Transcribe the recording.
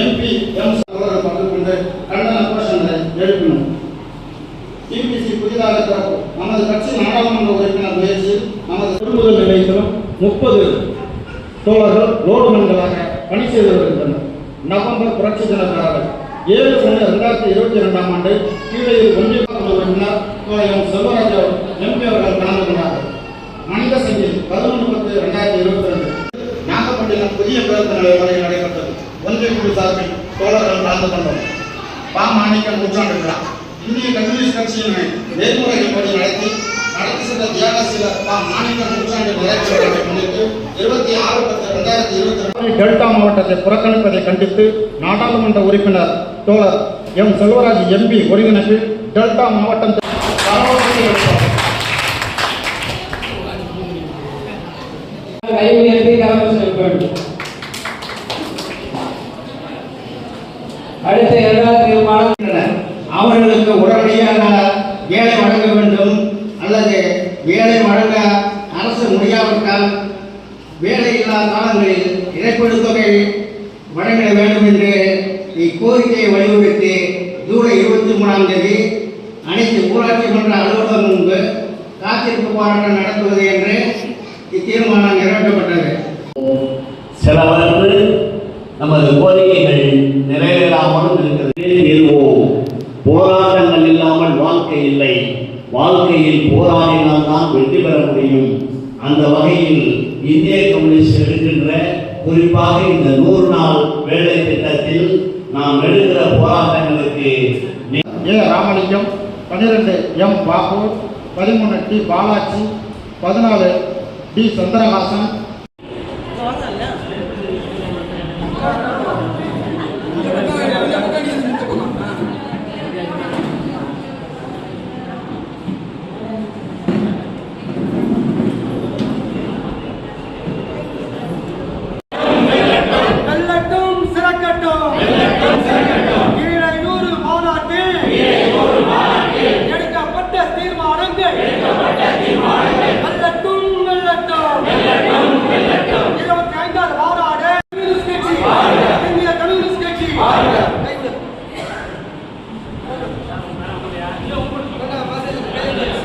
MP M சகோதரர் கண்டன கோஷங்களை எழுப்பினோம் டிபிசி புதிதாக நமது கட்சி நாடாளுமன்ற உறுப்பினர் முயற்சியில் நமது கொள்முதல் நிலையத்திலும் முப்பது தோழர்கள் லோடுமன்களாக பணி செய்து வருகின்றனர். நவம்பர் புரட்சி தினத்தராக ஏழு ஒன்று ரெண்டாயிரத்தி இருபத்தி இரண்டாம் ஆண்டு கீழையில் ஒன்றிய உறுப்பினர் செல்வராஜ் எம்பி அவர்கள் கலந்து கொண்டார்கள் மனித சங்கில் பதினொன்று பத்து ரெண்டாயிரத்தி இருபத்தி ரெண்டு நாகப்பட்டினம் புதிய பேருந்து நிலையம் நடைபெற்றது. ஒன்றிய குழு சார்பில் தோழர்கள் கலந்து கொண்டோம். பா மாணிக்கம் நூற்றாண்டு விழா இந்திய கம்யூனிஸ்ட் கட்சியினை நெறிமுறைப்படி நடத்தி நடத்தி சென்ற தியாகசீல பா மாணிக்கம் நூற்றாண்டு நிறைவேற்றத்தை முன்னிட்டு இருபத்தி ஆறு பத்து ரெண்டாயிரத்தி இருபத்தி ரெண்டு டெல்டா மாவட்டத்தை புறக்கணிப்பதை கண்டித்து நாடாளுமன்ற உறுப்பினர் தோழர் எம் செல்வராஜ் எம்பி ஒருங்கிணைப்பில் டெல்டா மாவட்டம் வழங்க அரசு முடியாவிட்டால் வேலையில்லா காலங்களில் இழப்பீடு தொகை வழங்கிட வேண்டும் என்று இக்கோரிக்கையை வலியுறுத்தி ஜூலை இருபத்தி மூணாம் தேதி அனைத்து ஊராட்சி மன்ற அலுவலகம் முன்பு காத்திருப்பு போராட்டம் நடத்துவது என்று இத்தீர்மானம் நிறைவேற்றப்பட்டது. செலவற்று நமது கோரிக்கைகள் நிறைவேறாமலும் இருக்கிறது. போராட்டங்கள் இல்லாமல் வாழ்க்கை இல்லை. வாழ்க்கையில் போராடினால் தான் வெற்றி பெற முடியும். அந்த வகையில் இந்திய கம்யூனிஸ்ட் எடுக்கின்ற குறிப்பாக இந்த நூறு நாள் வேலை திட்டத்தில் நாம் எடுக்கிற போராட்டங்களுக்கு ஏ ராமலிங்கம் பன்னிரெண்டு எம் பாபு பதிமூணு டி பாலாஜி பதினாலு டி சந்திரஹாசன்.